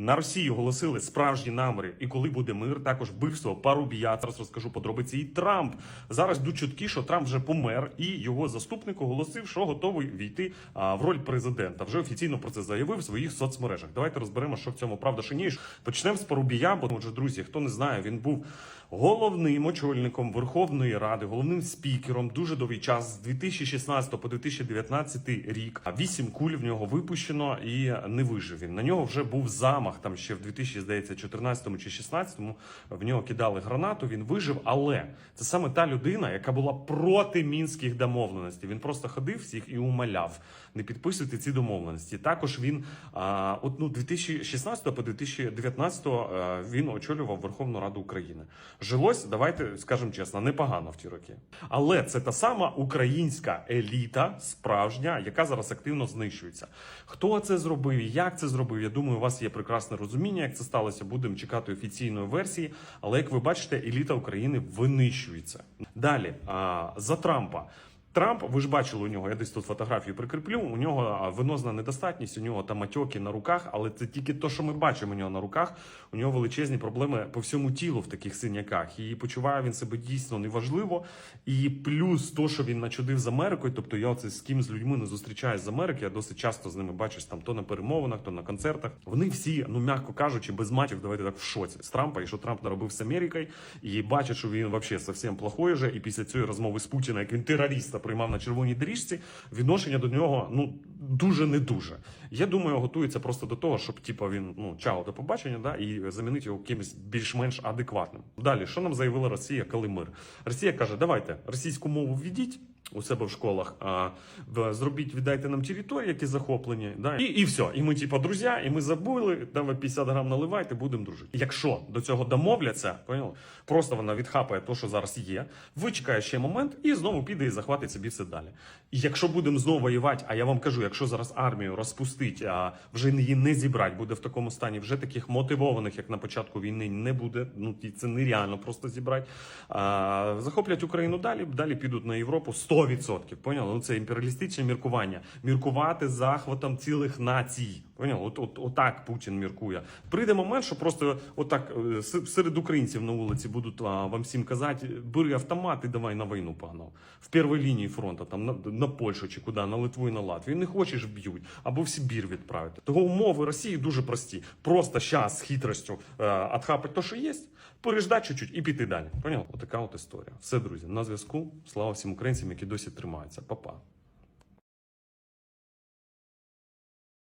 На Росії оголосили справжні наміри, і коли буде мир, також вбивство Парубія. Зараз розкажу подробиці. І Трамп зараз йдуть чутки, що Трамп вже помер, і його заступник оголосив, що готовий війти а, в роль президента. Вже офіційно про це заявив в своїх соцмережах. Давайте розберемо, що в цьому правда, що ні. Почнемо з Парубія, бо може, друзі, хто не знає, він був головним очільником Верховної Ради, головним спікером дуже довгий час з 2016 по 2019 рік. А вісім куль в нього випущено і не вижив він. На нього вже був замах там ще в 2014 чи 16 В нього кидали гранату. Він вижив, але це саме та людина, яка була проти мінських домовленостей. Він просто ходив всіх і умоляв не підписуйте ці домовленості. Також він а, от ну 2016 по 2019 а, він очолював Верховну Раду України. Жилось, давайте скажемо чесно, непогано в ті роки. Але це та сама українська еліта, справжня, яка зараз активно знищується. Хто це зробив, як це зробив? Я думаю, у вас є прекрасне розуміння, як це сталося. Будемо чекати офіційної версії. Але як ви бачите, еліта України винищується. Далі за Трампа. Трамп, ви ж бачили у нього, я десь тут фотографію прикріплю. У нього а, венозна недостатність, у нього там матьоки на руках, але це тільки те, що ми бачимо у нього на руках. У нього величезні проблеми по всьому тілу в таких синяках. І почуває він себе дійсно неважливо. І плюс то, що він начудив з Америкою. Тобто я оце з ким з людьми не зустрічаюсь з Америки. Я досить часто з ними бачусь там то на перемовинах, то на концертах. Вони всі, ну м'яко кажучи, без матів, давайте так в шоці з Трампа, і що Трамп наробив з Америкою, і бачать, що він взагалі зовсім плохой же. І після цієї розмови з Путіна, як він терориста приймав на червоній доріжці, відношення до нього ну дуже не дуже. Я думаю, готується просто до того, щоб типу, він ну чао до побачення, да, і замінити його кимось більш-менш адекватним. Далі, що нам заявила Росія, коли мир? Росія каже: давайте російську мову введіть. У себе в школах а, в- зробіть, віддайте нам території, які захоплені, да і, і все. І ми, типа, друзі, і ми забули. Давай 50 грам наливайте, будемо дружити. Якщо до цього домовляться, поняли? просто вона відхапає те, що зараз є, вичекає ще момент і знову піде і захватить собі все далі. І якщо будемо знову воювати, а я вам кажу, якщо зараз армію розпустить, а вже її не зібрати, буде в такому стані, вже таких мотивованих, як на початку війни, не буде. Ну це нереально просто зібрати. А, захоплять Україну далі, далі підуть на Європу 100%. Поняли? Ну це імперіалістичне міркування. Міркувати захватом цілих націй. Поняли? От, от, отак Путін міркує. Прийде момент, що просто отак е, серед українців на вулиці будуть а, вам всім казати: бери автомат і давай на війну погнав. В першій лінії фронту, там на, на Польщу чи куди, на Литву і на Латвію. Не хочеш б'ють, або в Сибір відправити. Того умови Росії дуже прості. Просто щас з хитростю е, отхапати те, що є, переждати чуть-чуть і піти далі. Поняв? Отака от історія. Все, друзі, на зв'язку. Слава всім українцям, які досі тримаються. Па-па.